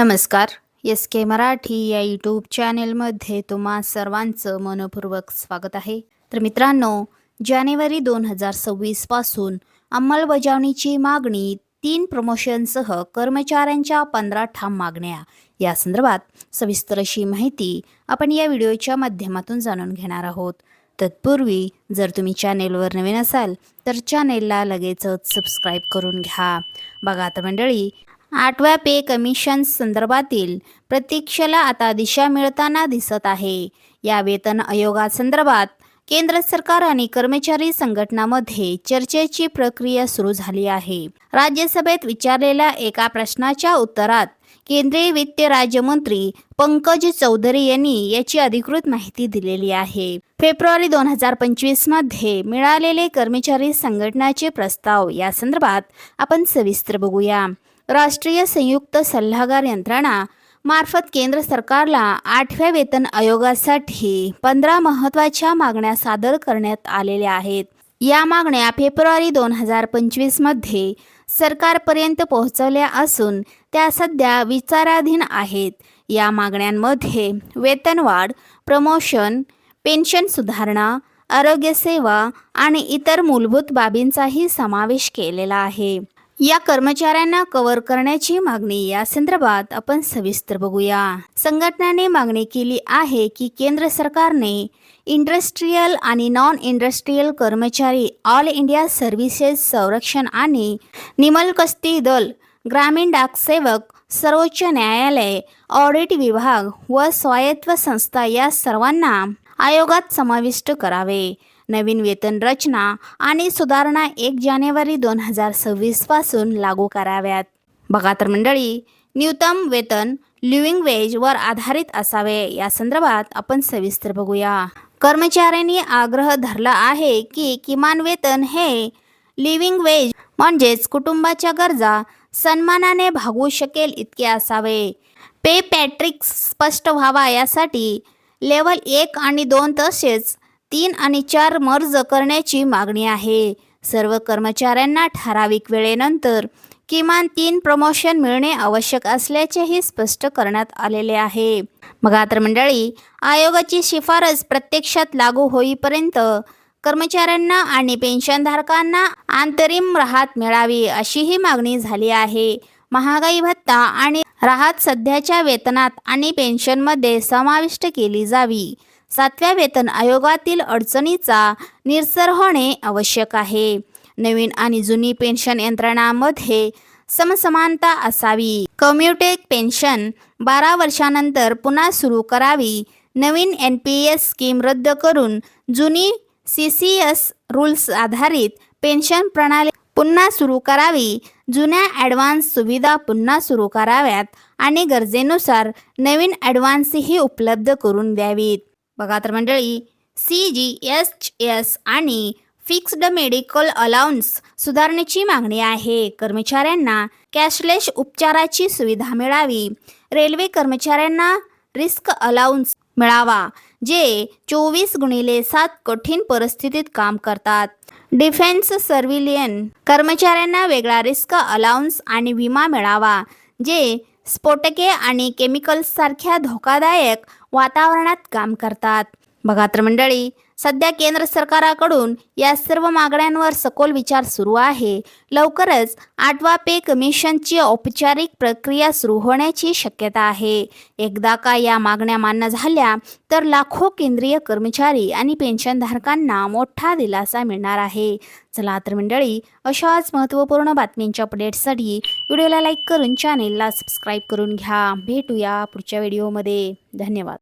नमस्कार. एस के मराठी या यूट्यूब चॅनेलमध्ये तुम्हा सर्वांचं मनपूर्वक स्वागत आहे. तर मित्रांनो जानेवारी दोन हजार सव्वीसपासून अंमलबजावणीची मागणी तीन प्रमोशनसह कर्मचाऱ्यांच्या पंधरा ठाम मागण्या. या संदर्भात सविस्तर अशी माहिती आपण या व्हिडिओच्या माध्यमातून जाणून घेणार आहोत. तत्पूर्वी जर तुम्ही चॅनेलवर नवीन असाल तर चॅनेलला लगेचच सबस्क्राईब करून घ्या. बघा आता मंडळी आठव्या पे कमिशन संदर्भातील प्रतीक्षेला आता दिशा मिळताना दिसत आहे. या वेतन आयोगासंदर्भात केंद्र सरकार आणि कर्मचारी संघटनामध्ये चर्चेची प्रक्रिया सुरू झाली आहे. राज्यसभेत विचारलेल्या एका प्रश्नाच्या उत्तरात केंद्रीय वित्त राज्यमंत्री पंकज चौधरी यांनी याची अधिकृत माहिती दिलेली आहे. फेब्रुवारी दोन हजार पंचवीसमध्ये मिळालेले कर्मचारी संघटनाचे प्रस्ताव या संदर्भात आपण सविस्तर बघूया. राष्ट्रीय संयुक्त सल्लागार यंत्रणा मार्फत केंद्र सरकारला आठव्या वेतन आयोगासाठी पंधरा महत्त्वाच्या मागण्या सादर करण्यात आलेल्या आहेत. या मागण्या फेब्रुवारी दोन हजार पंचवीसमध्ये सरकारपर्यंत पोहोचवल्या असून त्या सध्या विचाराधीन आहेत. या मागण्यांमध्ये वेतनवाढ प्रमोशन पेन्शन सुधारणा आरोग्यसेवा आणि इतर मूलभूत बाबींचाही समावेश केलेला आहे. या कर्मचाऱ्यांना कव्हर करण्याची मागणी. या संदर्भात आपण सविस्तर बघूया. संघटनेने मागणी केली आहे की केंद्र सरकारने इंडस्ट्रीयल आणि नॉन इंडस्ट्रीयल कर्मचारी ऑल इंडिया सर्व्हिसेस संरक्षण आणि निमलकस्ती दल ग्रामीण डाक सेवक सर्वोच्च न्यायालय ऑडिट विभाग व स्वायत्त संस्था या सर्वांना आयोगात समाविष्ट करावे. नवीन वेतन रचना आणि सुधारणा एक जानेवारी दोन हजार सव्वीसपासून लागू कराव्यात. बघा तर मंडळी न्यूनतम वेतन लिव्हिंग वेजवर आधारित असावे. या संदर्भात आपण सविस्तर बघूया. कर्मचाऱ्यांनी आग्रह धरला आहे की किमान वेतन हे लिव्हिंग वेज म्हणजेच कुटुंबाच्या गरजा सन्मानाने भागू शकेल इतके असावे. पे पॅट्रिक्स स्पष्ट व्हावा यासाठी लेवल एक आणि दोन तसेच तीन आणि चार मर्ज करण्याची मागणी आहे. सर्व कर्मचाऱ्यांना ठराविक वेळेनंतर किमान तीन प्रमोशन मिळणे आवश्यक असल्याचेही स्पष्ट करण्यात आलेले आहे. मग मंडळी आयोगाची शिफारस प्रत्यक्षात लागू होईपर्यंत कर्मचाऱ्यांना आणि पेन्शनधारकांना अंतरिम राहत मिळावी अशीही मागणी झाली आहे. महागाई भत्ता आणि राहत सध्याच्या वेतनात आणि पेन्शनमध्ये समाविष्ट केली जावी. सातव्या वेतन आयोगातील अडचणीचा निरसर होणे आवश्यक आहे. नवीन आणि जुनी पेन्शन यंत्रणामध्ये समसमानता असावी. कम्युटेक पेन्शन बारा वर्षानंतर पुन्हा सुरू करावी. नवीन एन पी एस स्कीम रद्द करून जुनी सी सी एस रूल्स आधारित पेन्शन प्रणाली पुन्हा सुरू करावी. जुन्या ॲडव्हान्स सुविधा पुन्हा सुरू कराव्यात आणि गरजेनुसार नवीन ॲडव्हान्सही उपलब्ध करून द्यावीत. बघा तर मंडळी सी जी एच एस आणि फिक्स्ड मेडिकल अलाउन्स सुधारणेची मागणी आहे. कर्मचाऱ्यांना कॅशलेस उपचाराची सुविधा मिळावी. रेल्वे कर्मचाऱ्यांना रिस्क अलाउन्स मिळावा जे चोवीस गुणिले सात कठीण परिस्थितीत काम करतात. डिफेन्स सर्व्हिलियन कर्मचाऱ्यांना वेगळा रिस्क अलाउन्स आणि विमा मिळावा जे स्फोटके आणि केमिकल्ससारख्या धोकादायक वातावरणात काम करतात. बघा तर मंडळी सध्या केंद्र सरकाराकडून या सर्व मागण्यांवर सखोल विचार सुरू आहे. लवकरच आठवा पे कमिशनची औपचारिक प्रक्रिया सुरू होण्याची शक्यता आहे. एकदा का या मागण्या मान्य झाल्या तर लाखो केंद्रीय कर्मचारी आणि पेन्शनधारकांना मोठा दिलासा मिळणार आहे. चला तर मंडळी अशाच महत्त्वपूर्ण बातमींच्या अपडेट्ससाठी व्हिडिओला लाईक करून चॅनेलला सबस्क्राईब करून घ्या. भेटूया पुढच्या व्हिडिओमध्ये. धन्यवाद.